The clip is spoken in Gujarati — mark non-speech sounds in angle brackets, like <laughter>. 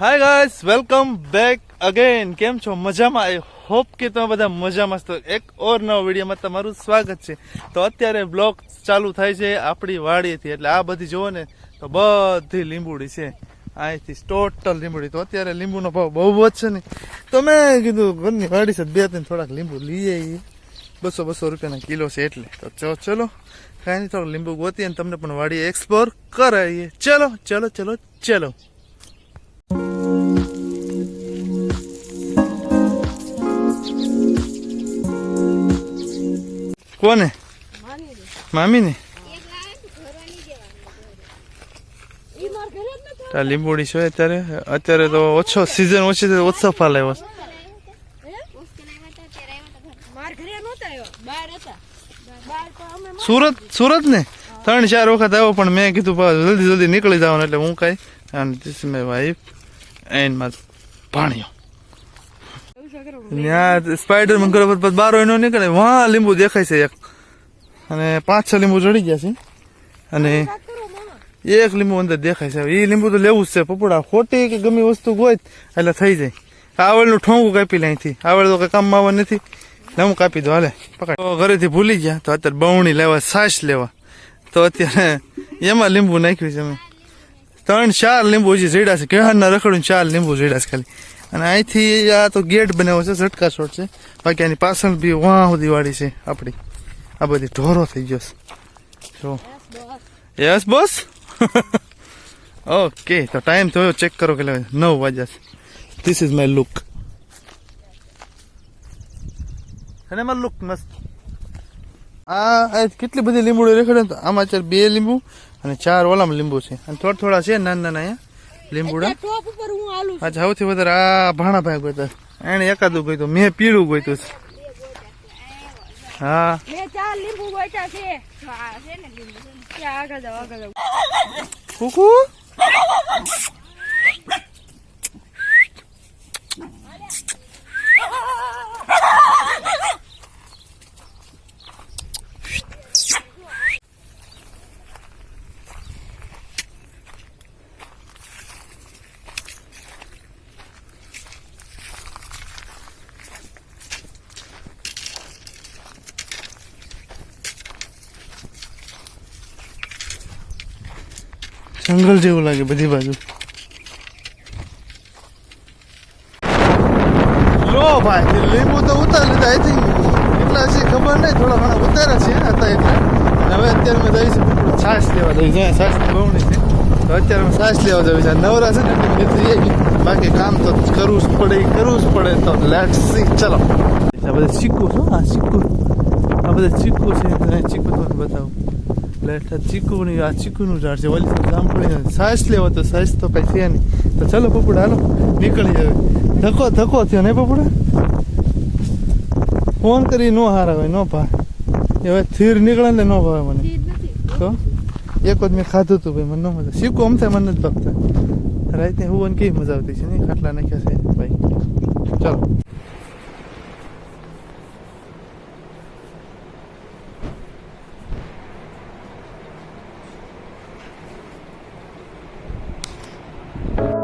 Hi guys welcome back again કેમ છો? મજામાં? આઈ હોપ કે તમે બધા મજામાં છો. એક ઓર નવો વિડીયોમાં તમારું સ્વાગત છે. તો અત્યારે બ્લોગ ચાલુ થાય છે આપણી વાડીથી એટલે આ બધી જુઓ ને, તો બધી લીંબુડી છે. અહીંથી ટોટલ લીંબુડી. તો અત્યારે લીંબુનો ભાવ બહુ જ છે ને. તો મેં કીધું, ઘરની વાડી છે બે ત્રણ થોડાક લીંબુ લઈ બસો બસો રૂપિયાના કિલો છે એટલે. તો ચલો. કાંઈ નહીં થોડું લીંબુ ગોતી અને તમને પણ વાડી એક્સપ્લોર કરાવીએ. ચલો ચલો ચલો ચલો. કોને? મામીને? લીંબુડી છે અત્યારે? અત્યારે તો ઓછો સિઝન ઓછી ઓછો ફાલ આવ્યો સુરત સુરત ને ત્રણ, ચાર વખત આવ્યો, પણ મેં કીધું જલ્દી જલ્દી નીકળી જવાનું એટલે હું કઈ અને દિસ મે વાઈફ એન્ડમાં પાણીઓ ત્યાં સ્પાઈડરમાં ગયો પછી બારો એનો નીકળે. વાહ, લીંબુ દેખાય છે એક. અને પાંચ છ લીંબુ ચડી ગયા છે. અને એક લીંબુ અંદર દેખાય છે. એ લીંબુ તો લેવું જ છે. પપોડા ખોટી કે ગમે વસ્તુ હોય એટલે થઈ જાય. આવડનું ઠોંગું કાપી લે અહીંથી. આવડ તો કઈ કામમાં આવવા નથી. હું કાપી દો હાલે, પકડ. ઘરેથી ભૂલી ગયા. તો અત્યારે બવણી લેવા, છાશ લેવા. તો અત્યારે એમાં લીંબુ નાખ્યું છે અમે. ત્રણ ચાર લીંબુ હજી ઝેડા છે. કેહારના રખડું ચાર લીંબુ ઝેડા છે ખાલી. અને અહીંથી આ તો ગેટ બનાવ્યો છે, ઝટકા શોટ છે. બાકી આની પાછળ બી વાહ સુધી વાળી છે આપણી. આ બધી ઢોરો થઈ ગયો જો. Yes, boss? <laughs> ઓકે, તો ટાઈમ થયો, ચેક કરો કે નવ વાગ્યા છે. ધીસ ઇઝ માય લુક અને મારું લુક મસ્ત. આ કેટલી બધી લીંબુડી રેખડે આમાં ચાર બે લીંબુ અને ચાર ઓલામાં લીંબુ છે. અને થોડા થોડા છે નાના નાના અહીંયા લીંબુડા? ટોપ ઉપર હું આલું આ સૌથી વધારે આ ભાણા ભાઈ ગોતા એને એકાદું ગોતું મેં પીળું ગોતું છે હા. મેં ચાર લીંબુ ગોટા છે. છે ને લીંબુ. આગળ જાવ આગળ જાવ કુકુ? જંગલ જેવું લાગે બધી બાજુ. લો ભાઈ લીંબુ તો ઉતારી લીધા આઈ થિંક એટલા છે ખબર નહીં, થોડા ઘણા ઉતાર્યા છે હતા એટલે હવે અત્યારે મેં જઈશું. છાશ લેવા જઈ જાય છાશની બહુણી છે તો અત્યારે હું છાશ લેવા જઈશ છે. નવરા છે ને, એટલે મેં કીધું એ ગયું. બાકી કામ તો કરવું જ પડે, કરવું જ પડે તો. લેટ સી ચલો. આ બધા સિક્કો છો આ સિક્કો આ બધા સિક્કો છે ચીકુ તમને બતાવું. આ ચીકુની આ ચીકુનું ઝાડ છે સાઈડ જામફળીનું સાસ લેવો તો સાસ તો કઈ છે નહીં તો ચલો પપુડા હાલો નીકળી જાય ધક્કો ધક્કો થયો નહીં પપુડા ફોન કરી નો હારા હોય નો ભાવે હવે થીર નીકળે ને નો ભાવે મને તો એક જ મેં ખાધું હતું ભાઈ મને નો મજા શીખું આમ થાય મને જ ભાગતા રાતે હું કેવી મજા આવતી છે ને ખાટલા નાખ્યા છે ભાઈ ચલો you.